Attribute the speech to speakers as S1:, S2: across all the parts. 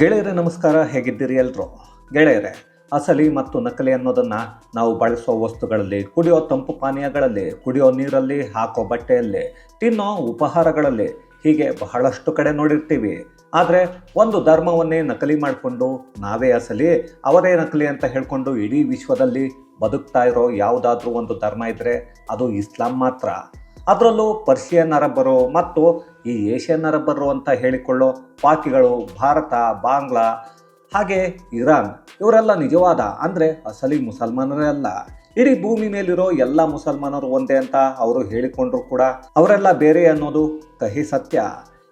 S1: ಗೆಳೆಯರೇ, ನಮಸ್ಕಾರ. ಹೇಗಿದ್ದೀರಿ ಎಲ್ಲರೂ ಗೆಳೆಯರೇ, ಅಸಲಿ ಮತ್ತು ನಕಲಿ ಅನ್ನೋದನ್ನು ನಾವು ಬಳಸೋ ವಸ್ತುಗಳಲ್ಲಿ, ಕುಡಿಯೋ ತಂಪು ಪಾನೀಯಗಳಲ್ಲಿ, ಕುಡಿಯೋ ನೀರಲ್ಲಿ, ಹಾಕೋ ಬಟ್ಟೆಯಲ್ಲಿ, ತಿನ್ನೋ ಉಪಹಾರಗಳಲ್ಲಿ ಹೀಗೆ ಬಹಳಷ್ಟು ಕಡೆ ನೋಡಿರ್ತೀವಿ. ಆದರೆ ಒಂದು ಧರ್ಮವನ್ನೇ ನಕಲಿ ಮಾಡಿಕೊಂಡು ನಾವೇ ಅಸಲಿ, ಅವರೇ ನಕಲಿ ಅಂತ ಹೇಳಿಕೊಂಡು ಇಡೀ ವಿಶ್ವದಲ್ಲಿ ಬದುಕ್ತಾ ಇರೋ ಯಾವುದಾದ್ರೂ ಒಂದು ಧರ್ಮ ಇದ್ದರೆ ಅದು ಇಸ್ಲಾಂ ಮಾತ್ರ. ಅದರಲ್ಲೂ ಪರ್ಷಿಯನ್ ಅರಬ್ಬರು ಮತ್ತು ಈ ಏಷ್ಯನ್ ಅರಬ್ಬರು ಅಂತ ಹೇಳಿಕೊಳ್ಳೋ ಪಾಕಿಗಳು, ಭಾರತ, ಬಾಂಗ್ಲಾ, ಹಾಗೆ ಇರಾನ್, ಇವರೆಲ್ಲ ನಿಜವಾದ ಅಂದರೆ ಅಸಲಿ ಮುಸಲ್ಮಾನರೇ ಅಲ್ಲ. ಇಡೀ ಭೂಮಿ ಮೇಲಿರೋ ಎಲ್ಲ ಮುಸಲ್ಮಾನರು ಒಂದೇ ಅಂತ ಅವರು ಹೇಳಿಕೊಂಡ್ರು ಕೂಡ. ಅವರೆಲ್ಲ ಬೇರೆ ಅನ್ನೋದು ಕಹಿ ಸತ್ಯ.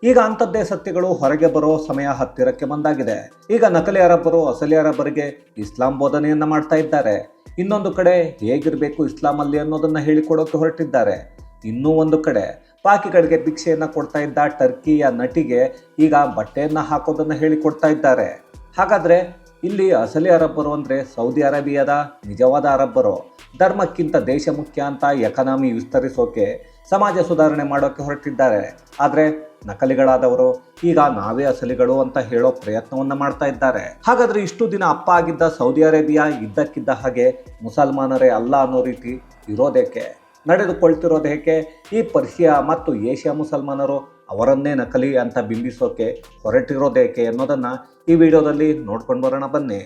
S1: ಈಗ ಅಂಥದ್ದೇ ಸತ್ಯಗಳು ಹೊರಗೆ ಬರೋ ಸಮಯ ಹತ್ತಿರಕ್ಕೆ ಬಂದಾಗಿದೆ. ಈಗ ನಕಲಿ ಅರಬ್ಬರು, ಅಸಲಿ ಅರಬ್ಬರಿಗೆ ಇಸ್ಲಾಂ ಬೋಧನೆಯನ್ನ ಮಾಡ್ತಾ ಇದ್ದಾರೆ. ಇನ್ನೊಂದು ಕಡೆ ಹೇಗಿರಬೇಕು ಇಸ್ಲಾಮಲ್ಲಿ ಅನ್ನೋದನ್ನ ಹೇಳಿಕೊಡೋಕೆ ಹೊರಟಿದ್ದಾರೆ. ಇನ್ನೂ ಒಂದು ಕಡೆ ಪಾಕಿಗಳಿಗೆ ಭಿಕ್ಷೆಯನ್ನ ಕೊಡ್ತಾ ಇದ್ದ ಟರ್ಕಿಯ ನಟಿಗೆ ಈಗ ಬಟ್ಟೆಯನ್ನ ಹಾಕೋದನ್ನ ಹೇಳಿಕೊಡ್ತಾ ಇದ್ದಾರೆ. ಹಾಗಾದ್ರೆ ಇಲ್ಲಿ ಅಸಲಿ ಅರಬ್ಬರು ಅಂದರೆ ಸೌದಿ ಅರೇಬಿಯಾದ ನಿಜವಾದ ಅರಬ್ಬರು. ಧರ್ಮಕ್ಕಿಂತ ದೇಶ ಮುಖ್ಯ ಅಂತ ಎಕನಾಮಿ ವಿಸ್ತರಿಸೋಕೆ, ಸಮಾಜ ಸುಧಾರಣೆ ಮಾಡೋಕೆ ಹೊರಟಿದ್ದಾರೆ. ಆದರೆ ನಕಲಿಗಳಾದವರು ಈಗ ನಾವೇ ಅಸಲಿಗಳು ಅಂತ ಹೇಳೋ ಪ್ರಯತ್ನವನ್ನ ಮಾಡ್ತಾ ಇದ್ದಾರೆ. ಹಾಗಾದ್ರೆ ಇಷ್ಟು ದಿನ ಅಪ್ಪ ಆಗಿದ್ದ ಸೌದಿ ಅರೇಬಿಯಾ ಇದ್ದಕ್ಕಿದ್ದ ಹಾಗೆ ಮುಸಲ್ಮಾನರೇ ಅಲ್ಲ ಅನ್ನೋ ರೀತಿ ಇರೋದೇಕೆ? ನಡೆದುಕೊಳ್ತಿರೋದೇಕೆ ಈ ಪರ್ಷಿಯಾ ಮತ್ತು ಏಷ್ಯಾ ಮುಸಲ್ಮಾನರು ಅವರನ್ನೇ ನಕಲಿ ಅಂತ ಬಿಂಬಿಸೋಕೆ ಹೊರಟಿರೋದೇಕೆ ಅನ್ನೋದನ್ನು ಈ ವಿಡಿಯೋದಲ್ಲಿ ನೋಡ್ಕೊಂಡು ಬರೋಣ ಬನ್ನಿ.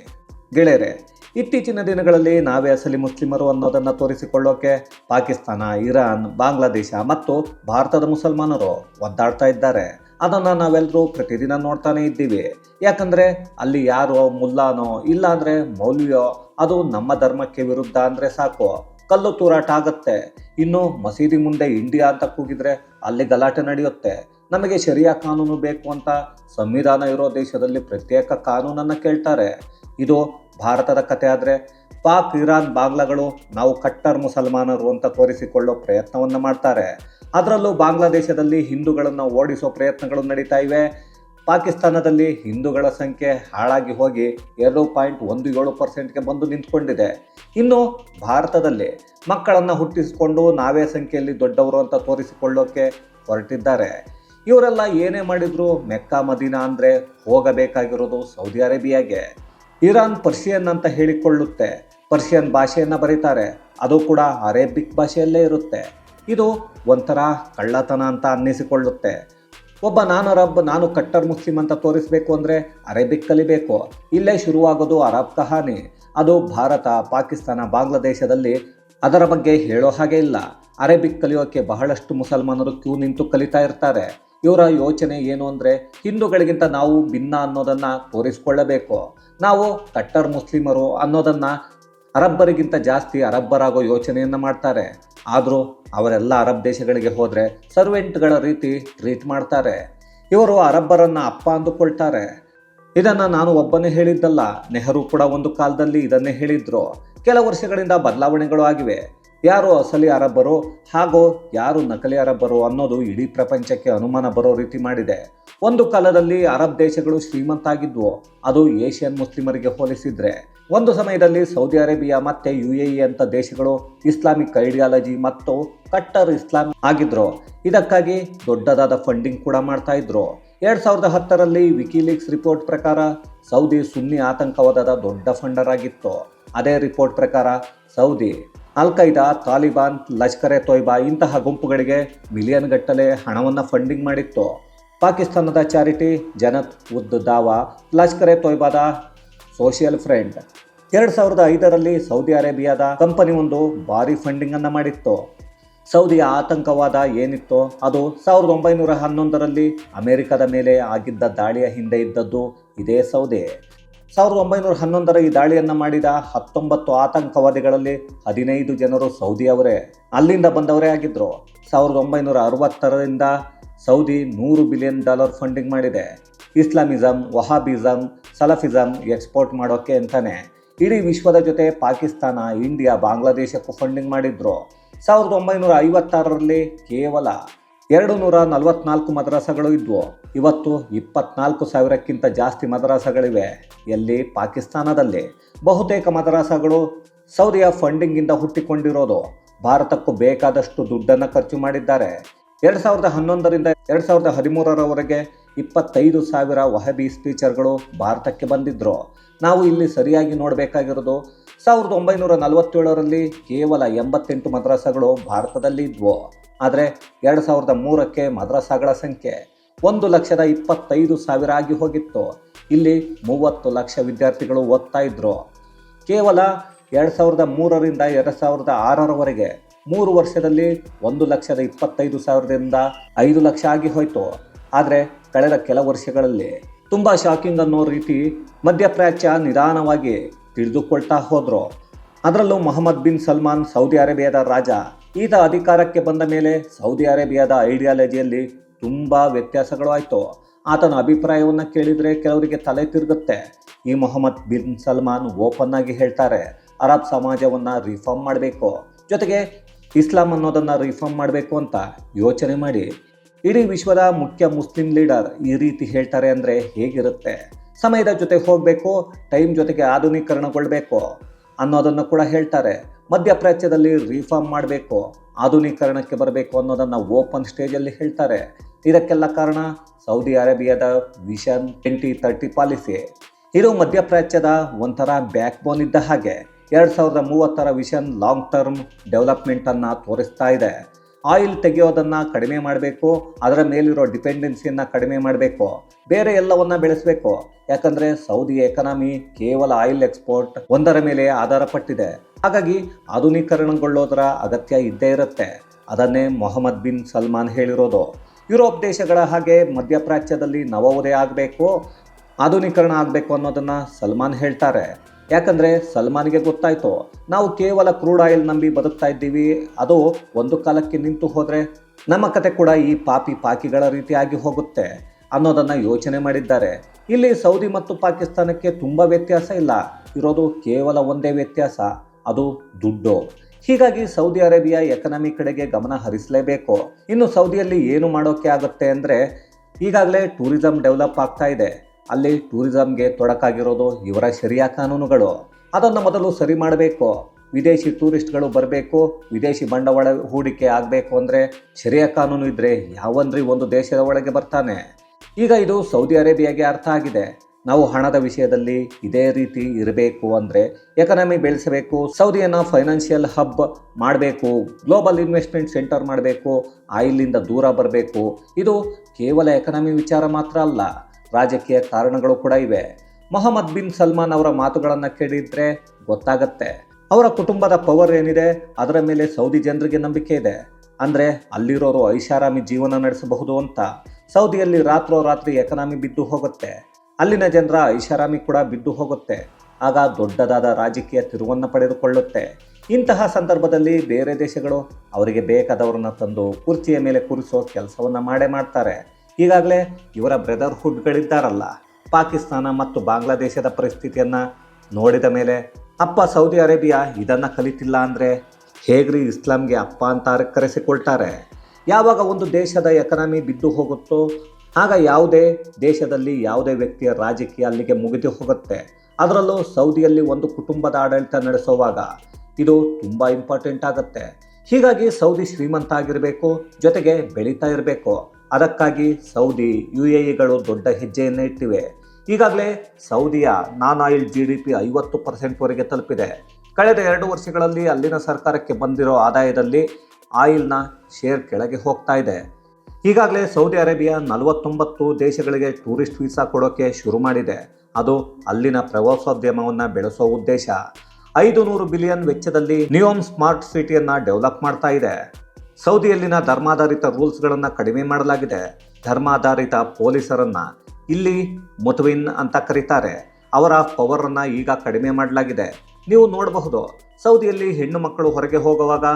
S1: ಗೆಳೆಯರೆ, ಇತ್ತೀಚಿನ ದಿನಗಳಲ್ಲಿ ನಾವೇ ಅಸಲಿ ಮುಸ್ಲಿಮರು ಅನ್ನೋದನ್ನು ತೋರಿಸಿಕೊಳ್ಳೋಕೆ ಪಾಕಿಸ್ತಾನ, ಇರಾನ್, ಬಾಂಗ್ಲಾದೇಶ ಮತ್ತು ಭಾರತದ ಮುಸಲ್ಮಾನರು ಒದ್ದಾಡ್ತಾ ಇದ್ದಾರೆ. ಅದನ್ನು ನಾವೆಲ್ಲರೂ ಪ್ರತಿದಿನ ನೋಡ್ತಾನೆ ಇದ್ದೀವಿ. ಯಾಕಂದರೆ ಅಲ್ಲಿ ಯಾರೋ ಮುಲ್ಲಾನೋ ಇಲ್ಲಾಂದರೆ ಮೌಲ್ಯೋ ಅದು ನಮ್ಮ ಧರ್ಮಕ್ಕೆ ವಿರುದ್ಧ ಅಂದರೆ ಸಾಕು. ಕಲ್ಲು ತೂರಾಟ ಆಗುತ್ತೆ. ಇನ್ನು ಮಸೀದಿ ಮುಂದೆ ಇಂಡಿಯಾ ಅಂತ ಕೂಗಿದ್ರೆ ಅಲ್ಲಿ ಗಲಾಟೆ ನಡೆಯುತ್ತೆ. ನಮಗೆ ಶರಿಯಾ ಕಾನೂನು ಬೇಕು ಅಂತ ಸಂವಿಧಾನ ಇರೋ ದೇಶದಲ್ಲಿ ಪ್ರತ್ಯೇಕ ಕಾನೂನನ್ನು ಕೇಳ್ತಾರೆ. ಇದು ಭಾರತದ ಕತೆ ಆದರೆ ಪಾಕ್, ಇರಾನ್, ಬಾಂಗ್ಲಾಗಳು ನಾವು ಕಟ್ಟರ್ ಮುಸಲ್ಮಾನರು ಅಂತ ತೋರಿಸಿಕೊಳ್ಳೋ ಪ್ರಯತ್ನವನ್ನು ಮಾಡ್ತಾರೆ. ಅದರಲ್ಲೂ ಬಾಂಗ್ಲಾದೇಶದಲ್ಲಿ ಹಿಂದೂಗಳನ್ನು ಓಡಿಸೋ ಪ್ರಯತ್ನಗಳು ನಡೀತಾ ಇವೆ. ಪಾಕಿಸ್ತಾನದಲ್ಲಿ ಹಿಂದೂಗಳ ಸಂಖ್ಯೆ ಹಾಳಾಗಿ ಹೋಗಿ ಎರಡು ಪಾಯಿಂಟ್ ಒಂದು ಏಳು ಪರ್ಸೆಂಟ್ಗೆ ಬಂದು ನಿಂತ್ಕೊಂಡಿದೆ. ಇನ್ನು ಭಾರತದಲ್ಲಿ ಮಕ್ಕಳನ್ನು ಹುಟ್ಟಿಸಿಕೊಂಡು ನಾವೇ ಸಂಖ್ಯೆಯಲ್ಲಿ ದೊಡ್ಡವರು ಅಂತ ತೋರಿಸಿಕೊಳ್ಳೋಕೆ ಹೊರಟಿದ್ದಾರೆ. ಇವರೆಲ್ಲ ಏನೇ ಮಾಡಿದ್ರು ಮೆಕ್ಕಾ ಮದೀನಾ ಅಂದರೆ ಹೋಗಬೇಕಾಗಿರೋದು ಸೌದಿ ಅರೇಬಿಯಾಗೆ. ಇರಾನ್ ಪರ್ಷಿಯನ್ ಅಂತ ಹೇಳಿಕೊಳ್ಳುತ್ತೆ. ಪರ್ಷಿಯನ್ ಭಾಷೆಯನ್ನು ಬರೀತಾರೆ. ಅದು ಕೂಡ ಅರೇಬಿಕ್ ಭಾಷೆಯಲ್ಲೇ ಇರುತ್ತೆ. ಇದು ಒಂಥರ ಕಳ್ಳತನ ಅಂತ ಅನ್ನಿಸಿಕೊಳ್ಳುತ್ತೆ. ಒಬ್ಬ ನಾನು ಅರಬ್ ನಾನು ಕಟ್ಟರ್ ಮುಸ್ಲಿಂ ಅಂತ ತೋರಿಸಬೇಕು ಅಂದರೆ ಅರೇಬಿಕ್ ಕಲಿಬೇಕು ಇಲ್ಲೇ ಶುರುವಾಗೋದು ಅರಬ್ ಕಹಾನಿ. ಅದು ಭಾರತ, ಪಾಕಿಸ್ತಾನ, ಬಾಂಗ್ಲಾದೇಶದಲ್ಲಿ ಅದರ ಬಗ್ಗೆ ಹೇಳೋ ಹಾಗೆ ಇಲ್ಲ. ಅರೇಬಿಕ್ ಕಲಿಯೋಕೆ ಬಹಳಷ್ಟು ಮುಸಲ್ಮಾನರು ಕ್ಯೂ ನಿಂತು ಕಲಿತಾ ಇರ್ತಾರೆ. ಇವರ ಯೋಚನೆ ಏನು ಅಂದರೆ ಹಿಂದೂಗಳಿಗಿಂತ ನಾವು ಭಿನ್ನ ಅನ್ನೋದನ್ನು ತೋರಿಸ್ಕೊಳ್ಳಬೇಕು. ನಾವು ಕಟ್ಟರ್ ಮುಸ್ಲಿಮರು ಅನ್ನೋದನ್ನು ಅರಬ್ಬರಿಗಿಂತ ಜಾಸ್ತಿ ಅರಬ್ಬರಾಗೋ ಯೋಚನೆಯನ್ನು ಮಾಡ್ತಾರೆ. ಆದರೂ ಅವರೆಲ್ಲ ಅರಬ್ ದೇಶಗಳಿಗೆ ಹೋದರೆ ಸರ್ವೆಂಟ್ಗಳ ರೀತಿ ಟ್ರೀಟ್ ಮಾಡ್ತಾರೆ. ಇವರು ಅರಬ್ಬರನ್ನು ಅಪ್ಪ ಅಂದುಕೊಳ್ತಾರೆ. ಇದನ್ನು ನಾನು ಒಬ್ಬನೇ ಹೇಳಿದ್ದಲ್ಲ, ನೆಹರು ಕೂಡ ಒಂದು ಕಾಲದಲ್ಲಿ ಇದನ್ನೇ ಹೇಳಿದ್ರು. ಕೆಲ ವರ್ಷಗಳಿಂದ ಬದಲಾವಣೆಗಳು ಆಗಿವೆ. ಯಾರು ಅಸಲಿ ಅರಬ್ಬರು ಹಾಗೂ ಯಾರು ನಕಲಿ ಅರಬ್ಬರು ಅನ್ನೋದು ಇಡೀ ಪ್ರಪಂಚಕ್ಕೆ ಅನುಮಾನ ಬರೋ ರೀತಿ ಮಾಡಿದೆ. ಒಂದು ಕಾಲದಲ್ಲಿ ಅರಬ್ ದೇಶಗಳು ಶ್ರೀಮಂತ ಆಗಿದ್ವು ಅದು ಏಷ್ಯನ್ ಮುಸ್ಲಿಮರಿಗೆ ಹೋಲಿಸಿದ್ರೆ. ಒಂದು ಸಮಯದಲ್ಲಿ ಸೌದಿ ಅರೇಬಿಯಾ ಮತ್ತೆ ಯು ಎ ಅಂತ ದೇಶಗಳು ಇಸ್ಲಾಮಿಕ್ ಐಡಿಯಾಲಜಿ ಮತ್ತು ಕಟ್ಟರ್ ಇಸ್ಲಾಂ ಆಗಿದ್ರು. ಇದಕ್ಕಾಗಿ ದೊಡ್ಡದಾದ ಫಂಡಿಂಗ್ ಕೂಡ ಮಾಡ್ತಾ ಇದ್ರು. ಎರಡ್ ಸಾವಿರದ ಹತ್ತರಲ್ಲಿ ವಿಕಿಲೀಕ್ಸ್ ರಿಪೋರ್ಟ್ ಪ್ರಕಾರ ಸೌದಿ ಸುನ್ನಿ ಆತಂಕವಾದದ ದೊಡ್ಡ ಫಂಡರ್ ಆಗಿತ್ತು. ಅದೇ ರಿಪೋರ್ಟ್ ಪ್ರಕಾರ Saudi al Qaeda Taliban Lashkar e Taiba ಇಂತಹ ಗುಂಪುಗಳಿಗೆ ಮಿಲಿಯನ್ ಗಟ್ಟಲೆ ಹಣವನ್ನು ಫಂಡಿಂಗ್ ಮಾಡಿತ್ತು. ಪಾಕಿಸ್ತಾನದ ಚಾರಿಟಿ ಜನತ್ ಉದ್ ದಾವಾ ಲಷ್ಕರ್ ಎ ತೊಯ್ಬಾದ ಸೋಷಿಯಲ್ ಫ್ರೆಂಡ್. ಎರಡು ಸಾವಿರದ ಐದರಲ್ಲಿ ಸೌದಿ ಅರೇಬಿಯಾದ ಕಂಪನಿ ಒಂದು ಭಾರಿ ಫಂಡಿಂಗ್ ಅನ್ನ ಮಾಡಿತ್ತು. ಸೌದಿಯ ಆತಂಕವಾದ ಏನಿತ್ತೋ ಅದು ಸಾವಿರದ ಒಂಬೈನೂರ ಹನ್ನೊಂದರಲ್ಲಿ ಅಮೆರಿಕದ ಮೇಲೆ ಆಗಿದ್ದ ದಾಳಿಯ ಹಿಂದೆ ಇದ್ದದ್ದು ಇದೇ ಸೌದಿ. ಸಾವಿರದ ಒಂಬೈನೂರ ಹನ್ನೊಂದರ ಈ ದಾಳಿಯನ್ನು ಮಾಡಿದ ಹತ್ತೊಂಬತ್ತು ಆತಂಕವಾದಿಗಳಲ್ಲಿ ಹದಿನೈದು ಜನರು ಸೌದಿಯವರೇ ಅಲ್ಲಿಂದ ಬಂದವರೇ ಆಗಿದ್ದರು ಸಾವಿರದ ಒಂಬೈನೂರ ಅರವತ್ತರಿಂದ ಸೌದಿ ನೂರು ಬಿಲಿಯನ್ ಡಾಲರ್ ಫಂಡಿಂಗ್ ಮಾಡಿದೆ. ಇಸ್ಲಾಮಿಸಮ್ ವಹಾಬಿಸಮ್ ಸಲಫಿಸಮ್ ಎಕ್ಸ್ಪೋರ್ಟ್ ಮಾಡೋಕ್ಕೆ ಅಂತಾನೆ. ಇಡೀ ವಿಶ್ವದ ಜೊತೆ ಪಾಕಿಸ್ತಾನ, ಇಂಡಿಯಾ, ಬಾಂಗ್ಲಾದೇಶಕ್ಕೂ ಫಂಡಿಂಗ್ ಮಾಡಿದ್ರು. ಸಾವಿರದ ಒಂಬೈನೂರ ಐವತ್ತಾರರಲ್ಲಿ ಕೇವಲ ಎರಡು ನೂರ ನಲವತ್ನಾಲ್ಕು ಮದ್ರಾಸಗಳು ಇದ್ವು. ಇವತ್ತು ಇಪ್ಪತ್ನಾಲ್ಕು ಸಾವಿರಕ್ಕಿಂತ ಜಾಸ್ತಿ ಮದ್ರಾಸಗಳಿವೆ. ಎಲ್ಲಿ? ಪಾಕಿಸ್ತಾನದಲ್ಲಿ. ಬಹುತೇಕ ಮದ್ರಾಸಗಳು ಸೌದಿಯ ಫಂಡಿಂಗಿಂದ ಹುಟ್ಟಿಕೊಂಡಿರೋದು. ಭಾರತಕ್ಕೂ ಬೇಕಾದಷ್ಟು ದುಡ್ಡನ್ನು ಖರ್ಚು ಮಾಡಿದ್ದಾರೆ. ಎರಡು ಸಾವಿರದ ಹನ್ನೊಂದರಿಂದ ಎರಡು ಸಾವಿರದ ಹದಿಮೂರರವರೆಗೆ ಇಪ್ಪತ್ತೈದು ಸಾವಿರ ವಹಬಿ ಸ್ಪೀಚರ್ಗಳು ಭಾರತಕ್ಕೆ ಬಂದಿದ್ದರು ನಾವು ಇಲ್ಲಿ ಸರಿಯಾಗಿ ನೋಡಬೇಕಾಗಿರೋದು ಸಾವಿರದ ಒಂಬೈನೂರ ನಲವತ್ತೇಳರಲ್ಲಿ ಕೇವಲ ಎಂಬತ್ತೆಂಟು ಮದ್ರಾಸಗಳು ಭಾರತದಲ್ಲಿ ಇದ್ವು. ಆದರೆ ಎರಡು ಸಾವಿರದ ಮೂರಕ್ಕೆ ಮದ್ರಸಾಗಳ ಸಂಖ್ಯೆ ಒಂದು ಲಕ್ಷದ ಇಪ್ಪತ್ತೈದು ಸಾವಿರ ಆಗಿ ಹೋಗಿತ್ತು. ಇಲ್ಲಿ ಮೂವತ್ತು ಲಕ್ಷ ವಿದ್ಯಾರ್ಥಿಗಳು ಓದ್ತಾ ಇದ್ರು. ಕೇವಲ ಎರಡು ಸಾವಿರದ ಮೂರರಿಂದ ಎರಡು ಸಾವಿರದ ಆರರವರೆಗೆ ಮೂರು ವರ್ಷದಲ್ಲಿ ಒಂದು ಲಕ್ಷದ ಇಪ್ಪತ್ತೈದು ಸಾವಿರದಿಂದ ಐದು ಲಕ್ಷ ಆಗಿ ಹೋಯಿತು. ಆದರೆ ಕಳೆದ ಕೆಲ ವರ್ಷಗಳಲ್ಲಿ ತುಂಬ ಶಾಕಿಂಗ್ ಅನ್ನೋ ರೀತಿ ಮಧ್ಯಪ್ರಾಚ್ಯ ನಿಧಾನವಾಗಿ ತಿಳಿದುಕೊಳ್ತಾ ಹೋದರು. ಅದರಲ್ಲೂ ಮೊಹಮ್ಮದ್ ಬಿನ್ ಸಲ್ಮಾನ್ ಸೌದಿ ಅರೇಬಿಯಾದ ರಾಜ ಈತ ಅಧಿಕಾರಕ್ಕೆ ಬಂದ ಮೇಲೆ ಸೌದಿ ಅರೇಬಿಯಾದ ಐಡಿಯಾಲಜಿಯಲ್ಲಿ ತುಂಬ ವ್ಯತ್ಯಾಸಗಳು ಆಯಿತು. ಆತನ ಅಭಿಪ್ರಾಯವನ್ನು ಕೇಳಿದರೆ ಕೆಲವರಿಗೆ ತಲೆ ತಿರುಗುತ್ತೆ. ಈ ಮೊಹಮ್ಮದ್ ಬಿನ್ ಸಲ್ಮಾನ್ ಓಪನ್ ಆಗಿ ಹೇಳ್ತಾರೆ, ಅರಬ್ ಸಮಾಜವನ್ನು ರಿಫಾರ್ಮ್ ಮಾಡಬೇಕು, ಜೊತೆಗೆ ಇಸ್ಲಾಂ ಅನ್ನೋದನ್ನು ರಿಫಾರ್ಮ್ ಮಾಡಬೇಕು ಅಂತ ಯೋಚನೆ ಮಾಡಿ. ಇಡೀ ವಿಶ್ವದ ಮುಖ್ಯ ಮುಸ್ಲಿಂ ಲೀಡರ್ ಈ ರೀತಿ ಹೇಳ್ತಾರೆ ಅಂದರೆ ಹೇಗಿರುತ್ತೆ? ಸಮಯದ ಜೊತೆ ಹೋಗಬೇಕು, ಟೈಮ್ ಜೊತೆಗೆ ಆಧುನೀಕರಣಗೊಳ್ಬೇಕು ಅನ್ನೋದನ್ನು ಕೂಡ ಹೇಳ್ತಾರೆ. ಮಧ್ಯಪ್ರಾಚ್ಯದಲ್ಲಿ ರಿಫಾರ್ಮ್ ಮಾಡಬೇಕು, ಆಧುನೀಕರಣಕ್ಕೆ ಬರಬೇಕು ಅನ್ನೋದನ್ನು ಓಪನ್ ಸ್ಟೇಜಲ್ಲಿ ಹೇಳ್ತಾರೆ. ಇದಕ್ಕೆಲ್ಲ ಕಾರಣ ಸೌದಿ ಅರೇಬಿಯಾದ ವಿಷನ್ ಟ್ವೆಂಟಿ ತರ್ಟಿ ಪಾಲಿಸಿ ಇದು ಮಧ್ಯಪ್ರಾಚ್ಯದ ಒಂಥರ ಬ್ಯಾಕ್ ಬೋನ್ ಇದ್ದ ಹಾಗೆ, ಎರಡು ಸಾವಿರದ ಮೂವತ್ತರ ವಿಷನ್ ಲಾಂಗ್ ಟರ್ಮ್ ಡೆವಲಪ್ಮೆಂಟನ್ನು ತೋರಿಸ್ತಾ ಇದೆ. ಆಯಿಲ್ ತೆಗೆಯೋದನ್ನು ಕಡಿಮೆ ಮಾಡಬೇಕು, ಅದರ ಮೇಲಿರೋ ಡಿಪೆಂಡೆನ್ಸಿಯನ್ನು ಕಡಿಮೆ ಮಾಡಬೇಕು, ಬೇರೆ ಎಲ್ಲವನ್ನ ಬೆಳೆಸಬೇಕು. ಯಾಕಂದರೆ ಸೌದಿ ಎಕನಾಮಿ ಕೇವಲ ಆಯಿಲ್ ಎಕ್ಸ್ಪೋರ್ಟ್ ಒಂದರ ಮೇಲೆ ಆಧಾರಪಟ್ಟಿದೆ. ಹಾಗಾಗಿ ಆಧುನೀಕರಣಗೊಳ್ಳೋದರ ಅಗತ್ಯ ಇದ್ದೇ ಇರುತ್ತೆ. ಅದನ್ನೇ ಮೊಹಮ್ಮದ್ ಬಿನ್ ಸಲ್ಮಾನ್ ಹೇಳಿರೋದು. ಯುರೋಪ್ ದೇಶಗಳ ಹಾಗೆ ಮಧ್ಯಪ್ರಾಚ್ಯದಲ್ಲಿ ನವೋದಯ ಆಗಬೇಕು, ಆಧುನೀಕರಣ ಆಗಬೇಕು ಅನ್ನೋದನ್ನು ಸಲ್ಮಾನ್ ಹೇಳ್ತಾರೆ. ಯಾಕಂದರೆ ಸಲ್ಮಾನ್ಗೆ ಗೊತ್ತಾಯಿತು, ನಾವು ಕೇವಲ ಕ್ರೂಡ್ ಆಯಿಲ್ ನಂಬಿ ಬದುಕ್ತಾ ಇದ್ದೀವಿ, ಅದು ಒಂದು ಕಾಲಕ್ಕೆ ನಿಂತು ಹೋದರೆ ನಮ್ಮ ಕತೆ ಕೂಡ ಈ ಪಾಪಿ ಪಾಕಿಗಳ ರೀತಿಯಾಗಿ ಹೋಗುತ್ತೆ ಅನ್ನೋದನ್ನು ಯೋಚನೆ ಮಾಡಿದ್ದಾರೆ. ಇಲ್ಲಿ ಸೌದಿ ಮತ್ತು ಪಾಕಿಸ್ತಾನಕ್ಕೆ ತುಂಬ ವ್ಯತ್ಯಾಸ ಇಲ್ಲ, ಇರೋದು ಕೇವಲ ಒಂದೇ ವ್ಯತ್ಯಾಸ. ಅದು ದುಡ್ಡು. ಹೀಗಾಗಿ ಸೌದಿ ಅರೇಬಿಯಾ ಎಕನಾಮಿ ಕಡೆಗೆ ಗಮನ ಹರಿಸಲೇಬೇಕು. ಇನ್ನು ಸೌದಿಯಲ್ಲಿ ಏನು ಮಾಡೋಕ್ಕೆ ಆಗುತ್ತೆ ಅಂದರೆ, ಈಗಾಗಲೇ ಟೂರಿಸಂ ಡೆವಲಪ್ ಆಗ್ತಾ ಇದೆ. ಅಲ್ಲಿ ಟೂರಿಸಂಗೆ ತೊಡಕಾಗಿರೋದು ಇವರ ಶರಿಯಾ ಕಾನೂನುಗಳು. ಅದನ್ನು ಮೊದಲು ಸರಿ ಮಾಡಬೇಕು. ವಿದೇಶಿ ಟೂರಿಸ್ಟ್ಗಳು ಬರಬೇಕು, ವಿದೇಶಿ ಬಂಡವಾಳ ಹೂಡಿಕೆ ಆಗಬೇಕು ಅಂದರೆ ಶರಿಯಾ ಕಾನೂನು ಇದ್ದರೆ ಯಾವಂದ್ರೆ ಒಂದು ದೇಶದ ಒಳಗೆ ಬರ್ತಾನೆ. ಈಗ ಇದು ಸೌದಿ ಅರೇಬಿಯಾಗೆ ಅರ್ಥ ಆಗಿದೆ. ನಾವು ಹಣದ ವಿಷಯದಲ್ಲಿ ಇದೇ ರೀತಿ ಇರಬೇಕು ಅಂದರೆ ಎಕನಾಮಿ ಬೆಳೆಸಬೇಕು, ಸೌದಿಯನ್ನು ಫೈನಾನ್ಷಿಯಲ್ ಹಬ್ ಮಾಡಬೇಕು ಗ್ಲೋಬಲ್ ಇನ್ವೆಸ್ಟ್ಮೆಂಟ್ ಸೆಂಟರ್ ಮಾಡಬೇಕು ಆಯಿಲಿಂದ ದೂರ ಬರಬೇಕು. ಇದು ಕೇವಲ ಎಕನಾಮಿ ವಿಚಾರ ಮಾತ್ರ ಅಲ್ಲ, ರಾಜಕೀಯ ಕಾರಣಗಳು ಕೂಡ ಇವೆ. ಮೊಹಮ್ಮದ್ ಬಿನ್ ಸಲ್ಮಾನ್ ಅವರ ಮಾತುಗಳನ್ನು ಕೇಳಿದ್ರೆ ಗೊತ್ತಾಗತ್ತೆ. ಅವರ ಕುಟುಂಬದ ಪವರ್ ಏನಿದೆ, ಅದರ ಮೇಲೆ ಸೌದಿ ಜನರಿಗೆ ನಂಬಿಕೆ ಇದೆ. ಅಂದರೆ ಅಲ್ಲಿರೋರು ಐಷಾರಾಮಿ ಜೀವನ ನಡೆಸಬಹುದು ಅಂತ. ಸೌದಿಯಲ್ಲಿ ರಾತ್ರೋ ರಾತ್ರಿ ಎಕನಾಮಿ ಬಿದ್ದು ಹೋಗುತ್ತೆ. ಅಲ್ಲಿನ ಜನರ ಐಷಾರಾಮಿ ಕೂಡ ಬಿದ್ದು ಹೋಗುತ್ತೆ. ಆಗ ದೊಡ್ಡದಾದ ರಾಜಕೀಯ ತಿರುವನ್ನು ಪಡೆದುಕೊಳ್ಳುತ್ತೆ. ಇಂತಹ ಸಂದರ್ಭದಲ್ಲಿ ಬೇರೆ ದೇಶಗಳು ಅವರಿಗೆ ಬೇಕಾದವರನ್ನ ತಂದು ಕುರ್ಚಿಯ ಮೇಲೆ ಕೂರಿಸೋ ಕೆಲಸವನ್ನು ಮಾಡೇ ಮಾಡ್ತಾರೆ. ಈಗಾಗಲೇ ಇವರ ಬ್ರದರ್ಹುಡ್ಗಳಿದ್ದಾರಲ್ಲ. ಪಾಕಿಸ್ತಾನ ಮತ್ತು ಬಾಂಗ್ಲಾದೇಶದ ಪರಿಸ್ಥಿತಿಯನ್ನು ನೋಡಿದ ಮೇಲೆ, ಅಪ್ಪ, ಸೌದಿ ಅರೇಬಿಯಾ ಇದನ್ನು ಕಲಿತಿಲ್ಲ ಅಂದರೆ ಹೇಗ್ರಿ ಇಸ್ಲಾಂಗೆ ಅಪ್ಪ ಅಂತ ಕರೆಸಿಕೊಳ್ತಾರೆ? ಯಾವಾಗ ಒಂದು ದೇಶದ ಎಕನಾಮಿ ಬಿದ್ದು ಹೋಗುತ್ತೋ ಆಗ ಯಾವುದೇ ದೇಶದಲ್ಲಿ ಯಾವುದೇ ವ್ಯಕ್ತಿಯ ರಾಜಕೀಯ ಅಲ್ಲಿಗೆ ಮುಗಿದು ಹೋಗುತ್ತೆ. ಅದರಲ್ಲೂ ಸೌದಿಯಲ್ಲಿ ಒಂದು ಕುಟುಂಬದ ಆಡಳಿತ ನಡೆಸುವಾಗ ಇದು ತುಂಬ ಇಂಪಾರ್ಟೆಂಟ್ ಆಗುತ್ತೆ. ಹೀಗಾಗಿ ಸೌದಿ ಶ್ರೀಮಂತ ಆಗಿರಬೇಕು, ಜೊತೆಗೆ ಬೆಳೀತಾ ಇರಬೇಕು. ಅದಕ್ಕಾಗಿ ಸೌದಿ ಯು ಎ ಇಗಳು ದೊಡ್ಡ ಹೆಜ್ಜೆಯನ್ನು ಇಟ್ಟಿವೆ. ಈಗಾಗಲೇ ಸೌದಿಯ non oil G D P ಐವತ್ತು ಪರ್ಸೆಂಟ್ವರೆಗೆ ತಲುಪಿದೆ. ಕಳೆದ ಎರಡು ವರ್ಷಗಳಲ್ಲಿ ಅಲ್ಲಿನ ಸರ್ಕಾರಕ್ಕೆ ಬಂದಿರೋ ಆದಾಯದಲ್ಲಿ ಆಯಿಲ್ನ ಶೇರ್ ಕೆಳಗೆ ಹೋಗ್ತಾ ಇದೆ. ಈಗಾಗಲೇ ಸೌದಿ ಅರೇಬಿಯಾ ನಲವತ್ತೊಂಬತ್ತು ದೇಶಗಳಿಗೆ ಟೂರಿಸ್ಟ್ ವೀಸಾ ಕೊಡೋಕ್ಕೆ ಶುರು ಮಾಡಿದೆ. ಅದು ಅಲ್ಲಿನ ಪ್ರವಾಸೋದ್ಯಮವನ್ನು ಬೆಳೆಸೋ ಉದ್ದೇಶ. ಐದು ನೂರು ಬಿಲಿಯನ್ ವೆಚ್ಚದಲ್ಲಿ ನಿಯೋಮ್ ಸ್ಮಾರ್ಟ್ ಸಿಟಿಯನ್ನು ಡೆವಲಪ್ ಮಾಡ್ತಾ ಇದೆ. ಸೌದಿಯಲ್ಲಿನ ಧರ್ಮಾಧಾರಿತ ರೂಲ್ಸ್ಗಳನ್ನು ಕಡಿಮೆ ಮಾಡಲಾಗಿದೆ. ಧರ್ಮಾಧಾರಿತ ಪೊಲೀಸರನ್ನು ಇಲ್ಲಿ ಮುತುವಿನ್ ಅಂತ ಕರೀತಾರೆ. ಅವರ ಪವರನ್ನು ಈಗ ಕಡಿಮೆ ಮಾಡಲಾಗಿದೆ. ನೀವು ನೋಡಬಹುದು, ಸೌದಿಯಲ್ಲಿ ಹೆಣ್ಣು ಮಕ್ಕಳು ಹೊರಗೆ ಹೋಗುವಾಗ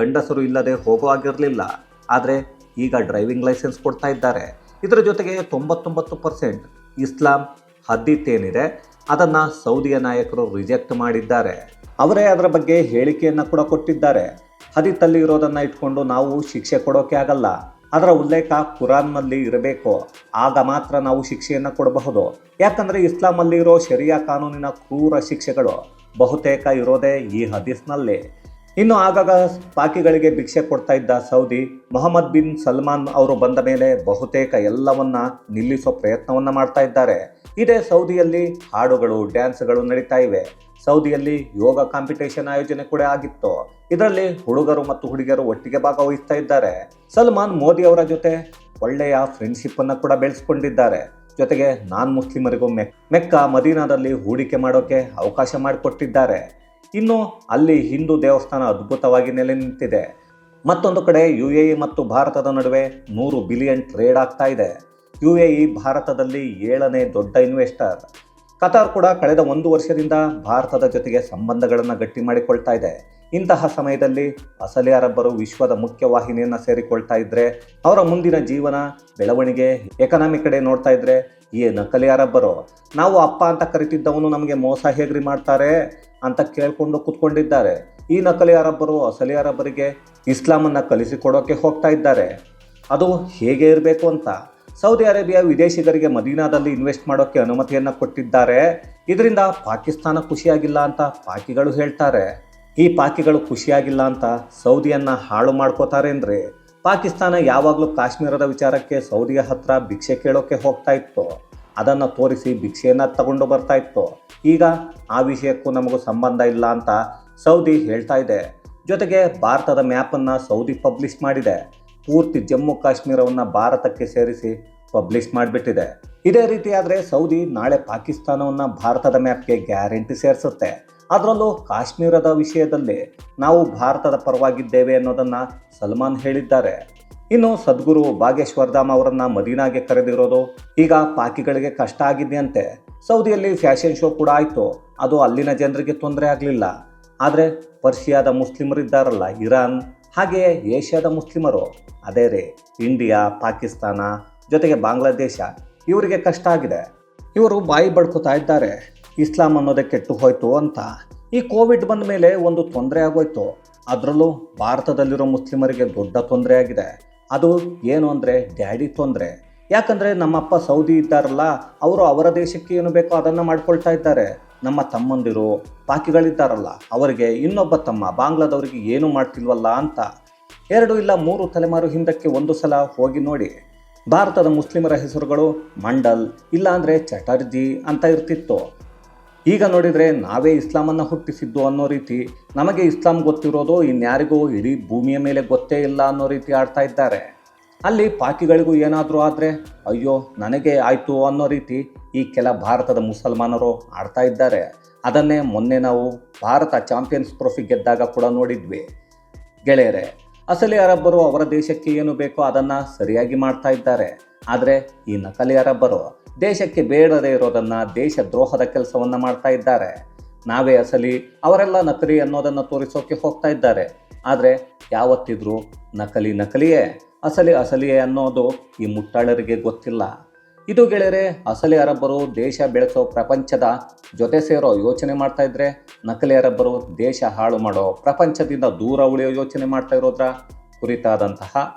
S1: ಗಂಡಸರು ಇಲ್ಲದೆ ಹೋಗುವಾಗಿರಲಿಲ್ಲ ಆದರೆ ಈಗ ಡ್ರೈವಿಂಗ್ ಲೈಸೆನ್ಸ್ ಕೊಡ್ತಾ ಇದ್ದಾರೆ. ಇದರ ಜೊತೆಗೆ ತೊಂಬತ್ತೊಂಬತ್ತು ಪರ್ಸೆಂಟ್ ಇಸ್ಲಾಂ ಹದ್ದಿತ್ತೇನಿದೆ. ಅದನ್ನು ಸೌದಿಯ ನಾಯಕರು ರಿಜೆಕ್ಟ್ ಮಾಡಿದ್ದಾರೆ. ಅವರೇ ಅದರ ಬಗ್ಗೆ ಹೇಳಿಕೆಯನ್ನು ಕೂಡ ಕೊಟ್ಟಿದ್ದಾರೆ. ಹದಿತ್ತಲ್ಲಿ ಇರೋದನ್ನು ಇಟ್ಕೊಂಡು ನಾವು ಶಿಕ್ಷೆ ಕೊಡೋಕೆ ಆಗಲ್ಲ. ಅದರ ಉಲ್ಲೇಖ ಕುರಾನ್ನಲ್ಲಿ ಇರಬೇಕು. ಆಗ ಮಾತ್ರ ನಾವು ಶಿಕ್ಷೆಯನ್ನು ಕೊಡಬಹುದು. ಯಾಕಂದರೆ ಇಸ್ಲಾಮಲ್ಲಿ ಇರೋ ಶರಿಯಾ ಕಾನೂನಿನ ಕ್ರೂರ ಶಿಕ್ಷೆಗಳು ಬಹುತೇಕ ಇರೋದೇ ಈ ಹದೀಸ್ನಲ್ಲಿ. ಇನ್ನು ಆಗಾಗ ಪಾಕಿಗಳಿಗೆ ಭಿಕ್ಷೆ ಕೊಡ್ತಾ ಇದ್ದ ಸೌದಿ, ಮೊಹಮ್ಮದ್ ಬಿನ್ ಸಲ್ಮಾನ್ ಅವರು ಬಂದ ಮೇಲೆ ಬಹುತೇಕ ಎಲ್ಲವನ್ನ ನಿಲ್ಲಿಸೋ ಪ್ರಯತ್ನವನ್ನ ಮಾಡ್ತಾ ಇದ್ದಾರೆ. ಇದೇ ಸೌದಿಯಲ್ಲಿ ಹಾಡುಗಳು, ಡ್ಯಾನ್ಸ್ಗಳು ನಡೀತಾ ಇವೆ. ಸೌದಿಯಲ್ಲಿ ಯೋಗ ಕಾಂಪಿಟೇಷನ್ ಆಯೋಜನೆ ಕೂಡ ಆಗಿತ್ತು. ಇದರಲ್ಲಿ ಹುಡುಗರು ಮತ್ತು ಹುಡುಗಿಯರು ಒಟ್ಟಿಗೆ ಭಾಗವಹಿಸ್ತಾ ಇದ್ದಾರೆ. ಸಲ್ಮಾನ್ ಮೋದಿ ಅವರ ಜೊತೆ ಒಳ್ಳೆಯ ಫ್ರೆಂಡ್ಶಿಪ್ ಅನ್ನು ಕೂಡ ಬೆಳೆಸ್ಕೊಂಡಿದ್ದಾರೆ. ಜೊತೆಗೆ ನಾನ್ ಮುಸ್ಲಿಮರಿಗೂ ಮೆಕ್, ಮೆಕ್ಕ, ಮದೀನಾದಲ್ಲಿ ಹೂಡಿಕೆ ಮಾಡೋಕೆ ಅವಕಾಶ ಮಾಡಿಕೊಟ್ಟಿದ್ದಾರೆ. ಇನ್ನು ಅಲ್ಲಿ ಹಿಂದೂ ದೇವಸ್ಥಾನ ಅದ್ಭುತವಾಗಿ ನೆಲೆ ನಿಂತಿದೆ. ಮತ್ತೊಂದು ಕಡೆ ಯು ಎ ಇ ಮತ್ತು ಭಾರತದ ನಡುವೆ ನೂರು ಬಿಲಿಯನ್ ಟ್ರೇಡ್ ಆಗ್ತಾ ಇದೆ. ಯು ಎ ಇ ಭಾರತದಲ್ಲಿ ಏಳನೇ ದೊಡ್ಡ ಇನ್ವೆಸ್ಟರ್. ಕತಾರ್ ಕೂಡ ಕಳೆದ ಒಂದು ವರ್ಷದಿಂದ ಭಾರತದ ಜೊತೆಗೆ ಸಂಬಂಧಗಳನ್ನು ಗಟ್ಟಿ ಮಾಡಿಕೊಳ್ತಾ ಇದೆ. ಇಂತಹ ಸಮಯದಲ್ಲಿ ಅಸಲಿ ಅರಬ್ಬರು ವಿಶ್ವದ ಮುಖ್ಯ ವಾಹಿನಿಯನ್ನು ಸೇರಿಕೊಳ್ತಾ ಇದ್ದರೆ ಅವರ ಮುಂದಿನ ಜೀವನ, ಬೆಳವಣಿಗೆ, ಎಕನಾಮಿ ಕಡೆ ನೋಡ್ತಾ ಇದ್ರೆ ಈ ನಕಲಿ ಅರಬ್ಬರು ನಾವು ಅಪ್ಪ ಅಂತ ಕರಿತಿದ್ದವನು ನಮಗೆ ಮೋಸ ಹೇಗ್ರಿ ಮಾಡ್ತಾರೆ? ಅಂತ ಕೇಳಿಕೊಂಡು ಕೂತ್ಕೊಂಡಿದ್ದಾರೆ. ಈ ನಕಲಿ ಅರಬ್ಬರು ಅಸಲಿ ಅರಬ್ಬರಿಗೆ ಇಸ್ಲಾಮನ್ನು ಕಲಿಸಿಕೊಡೋಕೆ ಹೋಗ್ತಾ ಇದ್ದಾರೆ. ಅದು ಹೇಗೆ ಇರಬೇಕು ಅಂತ ಸೌದಿ ಅರೇಬಿಯಾ ವಿದೇಶಿಗರಿಗೆ ಮದೀನಾದಲ್ಲಿ ಇನ್ವೆಸ್ಟ್ ಮಾಡೋಕ್ಕೆ ಅನುಮತಿಯನ್ನು ಕೊಟ್ಟಿದ್ದಾರೆ. ಇದರಿಂದ ಪಾಕಿಸ್ತಾನ ಖುಷಿಯಾಗಿಲ್ಲ ಅಂತ ಪಾಕಿಗಳು ಹೇಳ್ತಾರೆ. ಈ ಪಾಕಿಗಳು ಖುಷಿಯಾಗಿಲ್ಲ ಅಂತ ಸೌದಿಯನ್ನು ಹಾಳು ಮಾಡ್ಕೋತಾರೆ ಅಂದರೆ ಪಾಕಿಸ್ತಾನ ಯಾವಾಗಲೂ ಕಾಶ್ಮೀರದ ವಿಚಾರಕ್ಕೆ ಸೌದಿಯ ಹತ್ರ ಭಿಕ್ಷೆ ಕೇಳೋಕ್ಕೆ ಹೋಗ್ತಾ ಇತ್ತು. ಅದನ್ನು ತೋರಿಸಿ ಭಿಕ್ಷೆಯನ್ನು ತಗೊಂಡು ಬರ್ತಾ ಇತ್ತು. ಈಗ ಆ ವಿಷಯಕ್ಕೂ ನಮಗೂ ಸಂಬಂಧ ಇಲ್ಲ ಅಂತ ಸೌದಿ ಹೇಳ್ತಾ ಇದೆ. ಜೊತೆಗೆ ಭಾರತದ ಮ್ಯಾಪನ್ನು ಸೌದಿ ಪಬ್ಲಿಷ್ ಮಾಡಿದೆ. ಪೂರ್ತಿ ಜಮ್ಮು ಕಾಶ್ಮೀರವನ್ನು ಭಾರತಕ್ಕೆ ಸೇರಿಸಿ ಪಬ್ಲಿಷ್ ಮಾಡಿಬಿಟ್ಟಿದೆ. ಇದೇ ರೀತಿ ಆದರೆ ಸೌದಿ ನಾಳೆ ಪಾಕಿಸ್ತಾನವನ್ನು ಭಾರತದ ಮ್ಯಾಪ್ಗೆ ಗ್ಯಾರಂಟಿ ಸೇರಿಸುತ್ತೆ. ಅದರಲ್ಲೂ ಕಾಶ್ಮೀರದ ವಿಷಯದಲ್ಲಿ ನಾವು ಭಾರತದ ಪರವಾಗಿದ್ದೇವೆ ಅನ್ನೋದನ್ನು ಸಲ್ಮಾನ್ ಹೇಳಿದ್ದಾರೆ. ಇನ್ನು ಸದ್ಗುರು ಭಾಗೇಶ್ವರ್ಧಾಮ್ ಅವರನ್ನ ಮದೀನಾಗೆ ಕರೆದಿರೋದು ಈಗ ಪಾಕಿಗಳಿಗೆ ಕಷ್ಟ ಆಗಿದೆಯಂತೆ. ಸೌದಿಯಲ್ಲಿ ಫ್ಯಾಷನ್ ಶೋ ಕೂಡ ಆಯಿತು. ಅದು ಅಲ್ಲಿನ ಜನರಿಗೆ ತೊಂದರೆ ಆಗಲಿಲ್ಲ. ಆದರೆ ಪರ್ಷಿಯಾದ ಮುಸ್ಲಿಮರಿದ್ದಾರಲ್ಲ ಇರಾನ್ ಹಾಗೆಯೇ ಏಷ್ಯಾದ ಮುಸ್ಲಿಮರು. ಅದೇ ರೀ, ಇಂಡಿಯಾ, ಪಾಕಿಸ್ತಾನ, ಜೊತೆಗೆ ಬಾಂಗ್ಲಾದೇಶ, ಇವರಿಗೆ ಕಷ್ಟ ಆಗಿದೆ. ಇವರು ಬಾಯಿ ಬಡ್ಕೋತಾ ಇದ್ದಾರೆ. ಇಸ್ಲಾಂ ಅನ್ನೋದೇ ಕೆಟ್ಟು ಹೋಯ್ತು ಅಂತ. ಈ ಕೋವಿಡ್ ಬಂದ ಮೇಲೆ ಒಂದು ತೊಂದರೆ ಆಗೋಯ್ತು. ಅದರಲ್ಲೂ ಭಾರತದಲ್ಲಿರೋ ಮುಸ್ಲಿಮರಿಗೆ ದೊಡ್ಡ ತೊಂದರೆ ಆಗಿದೆ. ಅದು ಏನು ಅಂದರೆ ಡ್ಯಾಡಿ ತೊಂದರೆ. ಯಾಕಂದರೆ ನಮ್ಮಪ್ಪ ಸೌದಿ ಇದ್ದಾರಲ್ಲ, ಅವರು ಅವರ ದೇಶಕ್ಕೆ ಏನು ಬೇಕೋ ಅದನ್ನು ಮಾಡ್ಕೊಳ್ತಾ ಇದ್ದಾರೆ. ನಮ್ಮ ತಮ್ಮಂದಿರು ಪಾಕಿಗಳಿದ್ದಾರಲ್ಲ ಅವರಿಗೆ ಇನ್ನೊಬ್ಬ ತಮ್ಮ ಬಾಂಗ್ಲಾದವರಿಗೆ ಏನು ಮಾಡ್ತಿಲ್ವಲ್ಲ ಅಂತ. ಎರಡು ಇಲ್ಲ ಮೂರು ತಲೆಮಾರು ಹಿಂದಕ್ಕೆ ಒಂದು ಸಲ ಹೋಗಿ ನೋಡಿ. ಭಾರತದ ಮುಸ್ಲಿಮರ ಹೆಸರುಗಳು ಮಂಡಲ್, ಇಲ್ಲಾಂದರೆ ಚಟರ್ಜಿ ಅಂತ ಇರ್ತಿತ್ತು. ಈಗ ನೋಡಿದರೆ ನಾವೇ ಇಸ್ಲಾಮನ್ನು ಹುಟ್ಟಿಸಿದ್ದು ಅನ್ನೋ ರೀತಿ, ನಮಗೆ ಇಸ್ಲಾಂ ಗೊತ್ತಿರೋದು ಇನ್ಯಾರಿಗೂ ಇಡೀ ಭೂಮಿಯ ಮೇಲೆ ಗೊತ್ತೇ ಇಲ್ಲ ಅನ್ನೋ ರೀತಿ ಆಡ್ತಾ ಇದ್ದಾರೆ. ಅಲ್ಲಿ ಪಾಕಿಗಳಿಗೂ ಏನಾದರೂ ಆದರೆ, ಅಯ್ಯೋ, ನನಗೆ ಆಯಿತು ಅನ್ನೋ ರೀತಿ ಈ ಕೆಲ ಭಾರತದ ಮುಸಲ್ಮಾನರು ಆಡ್ತಾ ಇದ್ದಾರೆ. ಅದನ್ನೇ ಮೊನ್ನೆ ನಾವು ಭಾರತ ಚಾಂಪಿಯನ್ಸ್ ಟ್ರೋಫಿ ಗೆದ್ದಾಗ ಕೂಡ ನೋಡಿದ್ವಿ. ಗೆಳೆಯರೆ, ಅಸಲಿ ಅರಬ್ಬರು ಅವರ ದೇಶಕ್ಕೆ ಏನು ಬೇಕೋ ಅದನ್ನು ಸರಿಯಾಗಿ ಮಾಡ್ತಾ ಇದ್ದಾರೆ. ಆದರೆ ಈ ನಕಲಿ ಅರಬ್ಬರು ದೇಶಕ್ಕೆ ಬೇಡದೇ ಇರೋದನ್ನು ದೇಶ ದ್ರೋಹದ ಕೆಲಸವನ್ನು ಮಾಡ್ತಾ ಇದ್ದಾರೆ. ನಾವೇ ಅಸಲಿ ಅವರೆಲ್ಲ ನಕಲಿ ಅನ್ನೋದನ್ನು ತೋರಿಸೋಕೆ ಹೋಗ್ತಾ ಇದ್ದಾರೆ. ಆದರೆ ಯಾವತ್ತಿದ್ರೂ ನಕಲಿ ನಕಲಿಯೇ, ಅಸಲಿ ಅಸಲಿಯೇ ಅನ್ನೋದು ಈ ಮುಟ್ಟಾಳರಿಗೆ ಗೊತ್ತಿಲ್ಲ. ಇದು ಗೆಳೆಯರೆ, ಅಸಲಿ ಅರಬ್ಬರು ದೇಶ ಬೆಳೆಸೋ ಪ್ರಪಂಚದ ಜೊತೆ ಸೇರೋ ಯೋಚನೆ ಮಾಡ್ತಾ ಇದ್ರೆ, ನಕಲಿ ಅರಬ್ಬರು ದೇಶ ಹಾಳು ಮಾಡೋ ಪ್ರಪಂಚದಿಂದ ದೂರ ಉಳಿಯೋ ಯೋಚನೆ ಮಾಡ್ತಾ ಇರೋದ್ರ? ಕುರಿತಾದಂತಹ